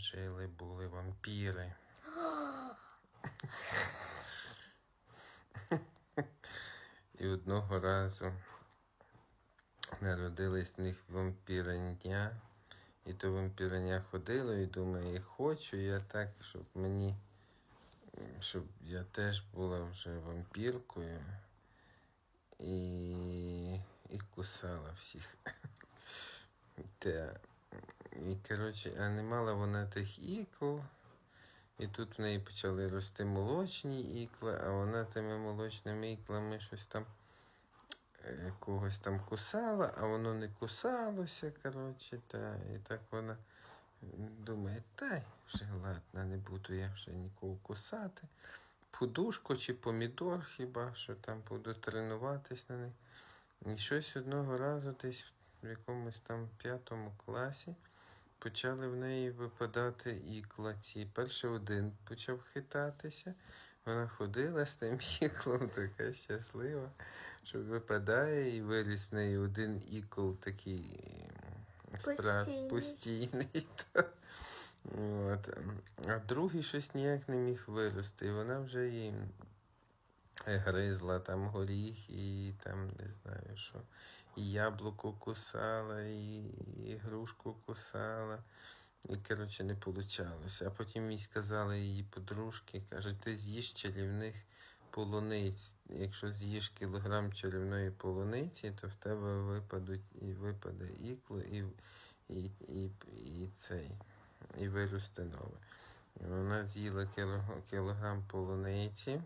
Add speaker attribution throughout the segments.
Speaker 1: жили були вампіри. І одного разу народились в них вампіреня. І то вампіреня ходило і думає, хочу я так, щоб мені, щоб я теж була вже вампіркою і, і кусала всіх. Та. І, коротше, а не мала вона тих ікл. І тут в неї почали рости молочні ікла, а вона тими молочними іклами щось там е, когось там кусала, а воно не кусалося, коротше, та, і так вона думає, та вже ладно, не буду я вже нікого кусати. Подушку чи помідор хіба що там буду тренуватись на них. І щось одного разу десь в якомусь там п'ятому класі почали в неї випадати ікла ці. Перше один почав хитатися. Вона ходила з тим іклом, така щаслива, що випадає і виріс в неї один ікол такий
Speaker 2: Постійний.
Speaker 1: постійний. От. А другий щось ніяк не міг вирости. І вона вже їм гризла там горіх і там не знаю що. І яблуко кусала, і, і грушку кусала. І, коротше, не получалося. А потім їй сказали її подружки, каже, ти з'їж чарівних полуниць. Якщо з'їш кілограм чарівної полуниці, то в тебе випадуть і випаде ікло, і, і, і, і цей, і виросте нове. Вона з'їла кілограм полуниці.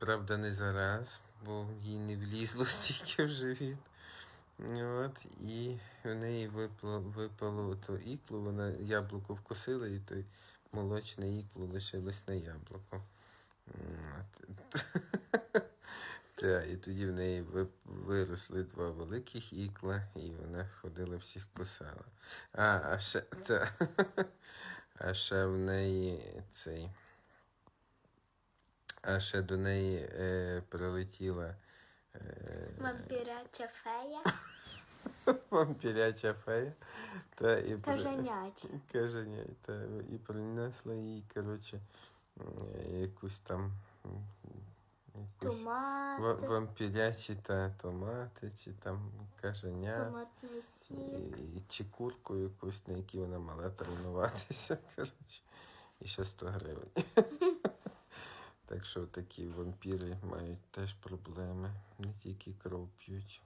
Speaker 1: Правда, не зараз, бо їй не влізло стільки в живіт. От, і в неї випало, випало то ікло, вона яблуко вкусила, і той молочне ікло лишилось на яблуко. Та, і тоді в неї виросли два великих ікла, і вона ходила всіх кусала. А, а ще, та, а ще в неї цей. А ще до неї е, прилетіла е,
Speaker 2: Вампіряча фея.
Speaker 1: вампіряча фея. Та, і при-
Speaker 2: Кажаняча.
Speaker 1: Каженя, та, і принесла їй, коротше, е, якусь там м, якусь ва-
Speaker 2: Томати.
Speaker 1: вампірячі та томати, чи там каженя.
Speaker 2: Томатний сік.
Speaker 1: І, чи курку якусь, на якій вона мала тренуватися. Коротше, і ще 100 гривень. Так що такі вампіри мають теж проблеми, не тільки кров п'ють.